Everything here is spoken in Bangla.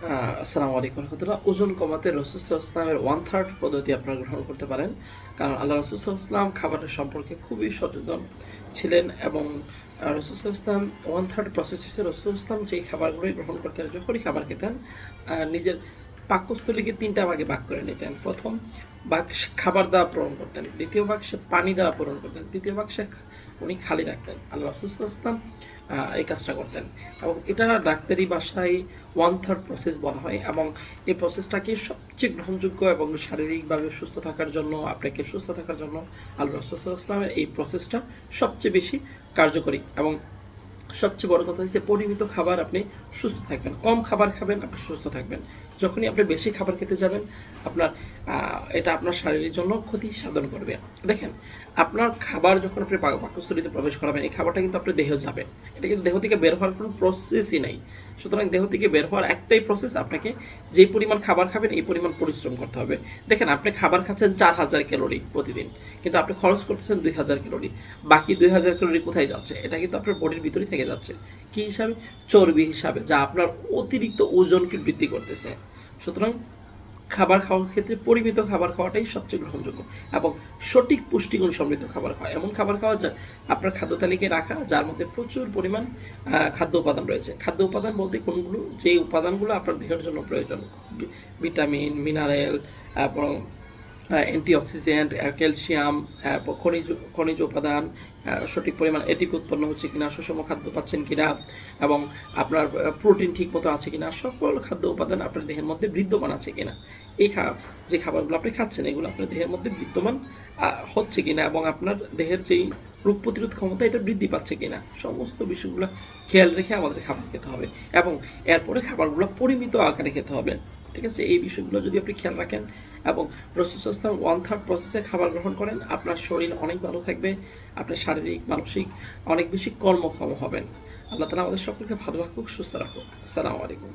আসসালামু আলাইকুম রহমতুল্লাহ। ওজন কমাতে রসুলামের ওয়ান থার্ড পদ্ধতি আপনারা গ্রহণ করতে পারেন। কারণ আল্লাহ রসুলাম খাবারের সম্পর্কে খুবই সচেতন ছিলেন এবং রসুলাম ওয়ান থার্ড প্রসেস হিসেবে রসুল ইসলাম যেই খাবারগুলোই গ্রহণ করতেন, যখনই খাবার খেতেন নিজের পাকস্থলীকে তিনটা ভাগে ভাগ করে নিতেন। প্রথম ভাগ খাবার দ্বারা পূরণ করতেন, দ্বিতীয় ভাগ সে পানি দ্বারা পূরণ করতেন, তৃতীয় ভাগ সে উনি খালি রাখতেন, আল্লাহ রসুলাম এই কাজটা করতেন। এবং এটা ডাক্তারি ভাষায় ওয়ান থার্ড প্রসেস বলা হয় এবং এই প্রসেসটাকে সবচেয়ে গ্রহণযোগ্য এবং শারীরিকভাবে সুস্থ থাকার জন্য, আপনাকে সুস্থ থাকার জন্য আল্লাহ রসুলামের এই প্রসেসটা সবচেয়ে বেশি কার্যকরী এবং সবচেয়ে বড় কথা হচ্ছে পরিমিত খাবার আপনি সুস্থ থাকবেন। কম খাবার খাবেন, আপনি সুস্থ থাকবেন। যখনই আপনি বেশি খাবার খেতে যাবেন, আপনার এটা আপনার শারীরের জন্য ক্ষতি সাধন করবে। দেখেন, আপনার খাবার যখন আপনি পাকস্থলীতে প্রবেশ করাবেন, এই খাবারটা কিন্তু আপনার দেহে যাবে। এটা কিন্তু দেহ থেকে বের হওয়ার কোনো প্রসেসই নাই। সুতরাং দেহ থেকে বের হওয়ার একটাই প্রসেস আপনাকে যেই পরিমাণ খাবার খাবেন, এই পরিমাণ পরিশ্রম করতে হবে। দেখেন, আপনি খাবার খাচ্ছেন চার হাজার ক্যালোরি প্রতিদিন, কিন্তু আপনি খরচ করতেছেন দুই হাজার ক্যালোরি। বাকি দুই হাজার ক্যালোরি কোথায় যাচ্ছে? এটা কিন্তু আপনার বডির ভিতরেই থেকে যাচ্ছে। কি হিসাবে? চর্বি হিসাবে, যা আপনার অতিরিক্ত ওজনকে বৃদ্ধি করতেছে। সুতরাং খাবার খাওয়ার ক্ষেত্রে পরিমিত খাবার খাওয়াটাই সবচেয়ে গ্রহণযোগ্য এবং সঠিক পুষ্টিগুণ সমৃদ্ধ খাবার খাওয়া। এমন খাবার খাওয়া যা আপনার খাদ্য তালিকায় রাখা, যার মধ্যে প্রচুর পরিমাণ খাদ্য উপাদান রয়েছে। খাদ্য উপাদান বলতে কোনগুলো? যে উপাদানগুলো আপনার দেহের জন্য প্রয়োজন ভিটামিন, মিনারেল, এবং অ্যান্টিঅক্সিডেন্ট ক্যালসিয়াম খনিজ খনিজ উপাদান সঠিক পরিমাণ এটিক উৎপন্ন হচ্ছে কিনা, সুষম খাদ্য পাচ্ছেন কিনা, এবং আপনার প্রোটিন ঠিক মতো আছে কিনা, সকল খাদ্য উপাদান আপনার দেহের মধ্যে বিদ্যমান আছে কিনা। এই খা, যে খাবারগুলো আপনি খাচ্ছেন, এগুলো আপনার দেহের মধ্যে বিদ্যমান হচ্ছে কিনা, এবং আপনার দেহের যেই রোগ প্রতিরোধ ক্ষমতা, এটা বৃদ্ধি পাচ্ছে কিনা, সমস্ত বিষয়গুলো খেয়াল রেখে আমাদের খাবার খেতে হবে, এবং এরপরে খাবারগুলো পরিমিত আকারে খেতে হবে। ঠিক আছে, এই বিষয়গুলো যদি আপনি খেয়াল রাখেন এবং রসুলাম ওয়ান থার্ড প্রসেসে খাবার গ্রহণ করেন, আপনার শরীর অনেক ভালো থাকবে, আপনার শারীরিক, মানসিক অনেক বেশি কর্মক্ষম হবেন। আল্লাহ তালা আমাদের সকলকে ভালো রাখুক, সুস্থ রাখুক। আসসালামু আলাইকুম।